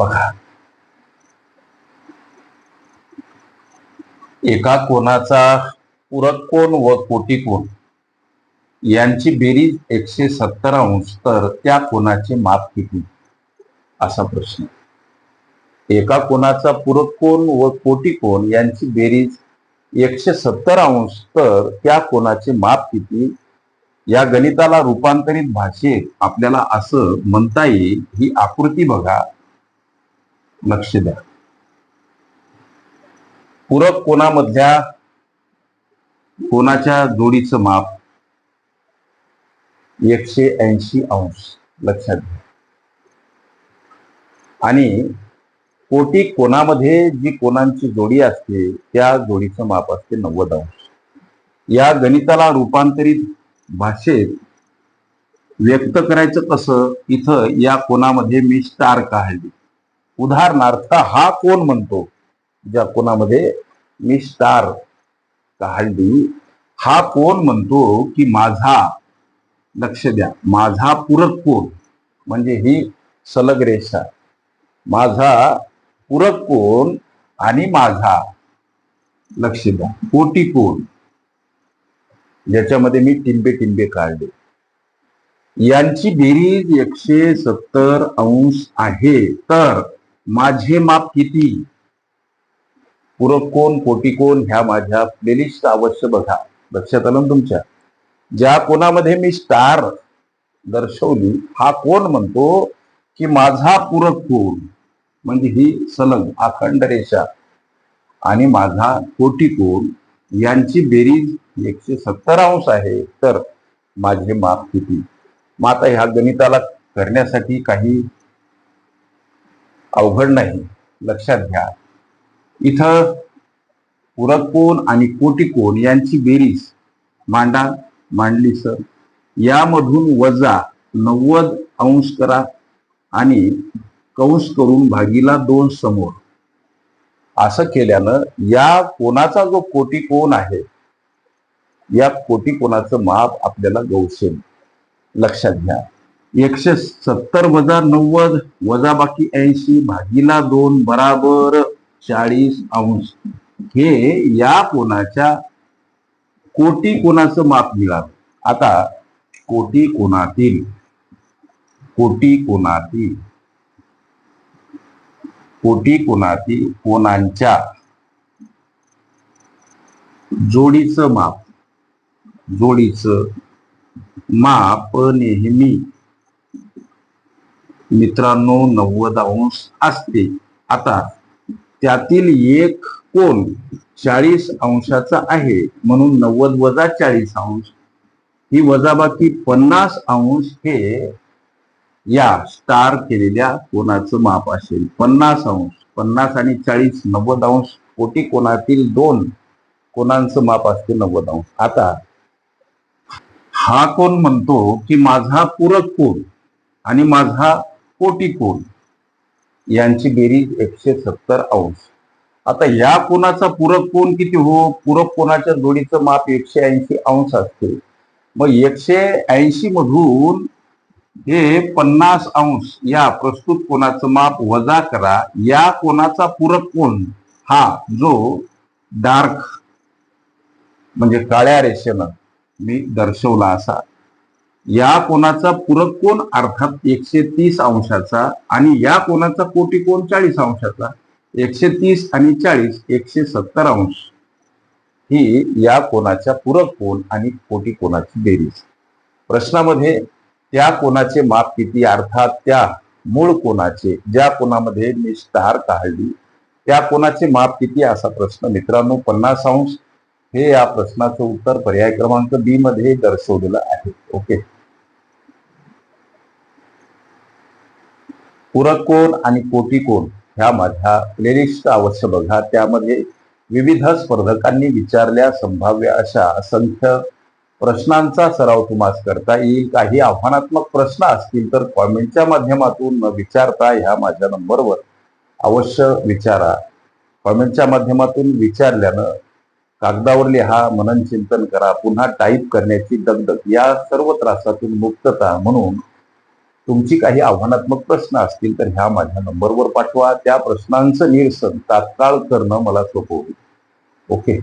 बघा. एका कोणाचा पूरक कोण व कोटी कोण? यांची बेरीज एकशे सत्तर अंश तर त्या कोणाचे माप किती? असा प्रश्न. एका कोणाचा पूरक कोण व कोटी कोण यांची बेरीज एकशे सत्तर अंश तर त्या कोणाचे माप किती? या गणिताला रूपांतरित भाषेत आपल्याला असं म्हणता येईल ही आकृती बघा. लक्ष द्या. पूरक कोणामधल्या कोणाच्या जोडीचं माप एकशे ऐंशी अंश? लक्षात घ्या. आणि कोटी कोणामध्ये जी कोणांची जोडी असते त्या जोडीचं माप असते नव्वद अंश. या गणिताला रूपांतरित भाषेत व्यक्त करायचं कसं? इथं या कोणामध्ये मी स्टार काढली. उदाहरणार्थ हा कोण म्हणतो? ज्या कोणामध्ये मी स्टार काढली. हा कोण म्हणतो की माझा लक्ष द्या माझा पूरक कोण म्हणजे ही सलग रेषा. माझा पूरक कोण आणि माझा लक्ष द्या कोटी कोण ज्याच्यामध्ये मी टिंबे टिंबे काढले. यांची बेरीज एकशे सत्तर अंश आहे. तर माझे माप किती? पूरक कोण कोटी कोण ह्या माझ्या प्लेलिस्ट अवश्य बघा. लक्षात आलं तुमच्या? ज्या कोणामध्ये मी स्टार दर्शवली हा कोण म्हणतो की माझा पूरक कोण म्हणजे ही सलग अखंड रेषा आणि माझा कोटी कोण यांची बेरीज एकशे सत्तर अंश आहे तर माझे माप किती? मग आता ह्या गणिताला करण्यासाठी काही अवघड नाही. लक्षात घ्या. इथं पूरक आणि कोटी कोण यांची बेरीज. मांडा मांडली सर. यामधून वजा नव्वद अंश करा आणि कंस करून भागीला दोन समोर. असं केल्यानं या कोणाचा जो कोटी कोण आहे या कोटीकोणाचं माप आपल्याला गवसेल लक्षात घ्या. एकशे सत्तर वजा नव्वद वजा बाकी ऐंशी भागीला दोन बराबर चाळीस अंश. हे या कोणाच्या कोटी कोणाचं माप मिळालं? आता कोटी कोणातील? कोटी कोणातील? कोटी कोणातील? कोणांच्या? जोडीचं माप. जोडीचं माप नेहमी मित्रांनो नव्वद अंश असते. आता त्यातील एक कोण चाळीस अंशाचा आहे. म्हणून नव्वद वजा चाळीस अंश ही वजाबाकी पन्नास अंश हे या स्टार केलेल्या कोणाचं माप असेल. पन्नास अंश पन्नास आणि चाळीस नव्वद अंश कोटी कोणातील दोन कोणांचं माप असते नव्वद अंश. आता हा कोण म्हणतो की माझा पूरक कोण आणि माझा कोटी कोण? यांची बेरीज एकशे सत्तर अंश. आता या कोणाचा पूरक कोण किती हो? पूरक कोणाच्या जोडीचं माप एकशे ऐंशी अंश असते. मग एकशे ऐंशी मधून हे पन्नास अंश या प्रस्तुत कोणाचं माप वजा करा. या कोणाचा पूरक कोण? हा जो डार्क म्हणजे काळ्या रेषेनं मी दर्शवला असा. या कोणाचा पूरक कोण अर्थात एकशे तीस अंशाचा आणि या कोणाचा कोटी कोण चाळीस अंशाचा. एकशे तीस आणि चाळीस एकशे सत्तर अंश. ही या कोणाच्या पूरक कोण आणि कोटी कोणाची बेरीज. प्रश्नामध्ये त्या कोणाचे माप किती? अर्थात त्या मूळ कोणाचे ज्या कोणामध्ये मी स्टार काढली त्या कोणाचे माप किती? असा प्रश्न मित्रांनो पन्नास अंश. हे या प्रश्नाचं उत्तर पर्याय क्रमांक बी मध्ये दर्शवलेलं आहे. ओके पूरक कोण आणि कोटी कोण ह्या माझ्या प्लेलिस्ट अवश्य बघा. त्यामध्ये विविध स्पर्धकांनी विचारल्या संभाव्य अशा असंख्य प्रश्नांचा सराव तुम्हाला करता येईल. काही आव्हानात्मक प्रश्न असतील तर कॉमेंटच्या माध्यमातून न विचारता ह्या माझ्या नंबरवर अवश्य विचारा. कॉमेंटच्या माध्यमातून विचारल्यानं कागदावर लिहा मनन चिंतन करा पुन्हा टाईप करण्याची दगदग या सर्व त्रासातून मुक्तता म्हणून तुमची काही आव्हानात्मक प्रश्न असतील तर ह्या माझ्या नंबरवर पाठवा. त्या प्रश्नांचं निरसन तात्काळ करणं मला सोपं होईल. ओके?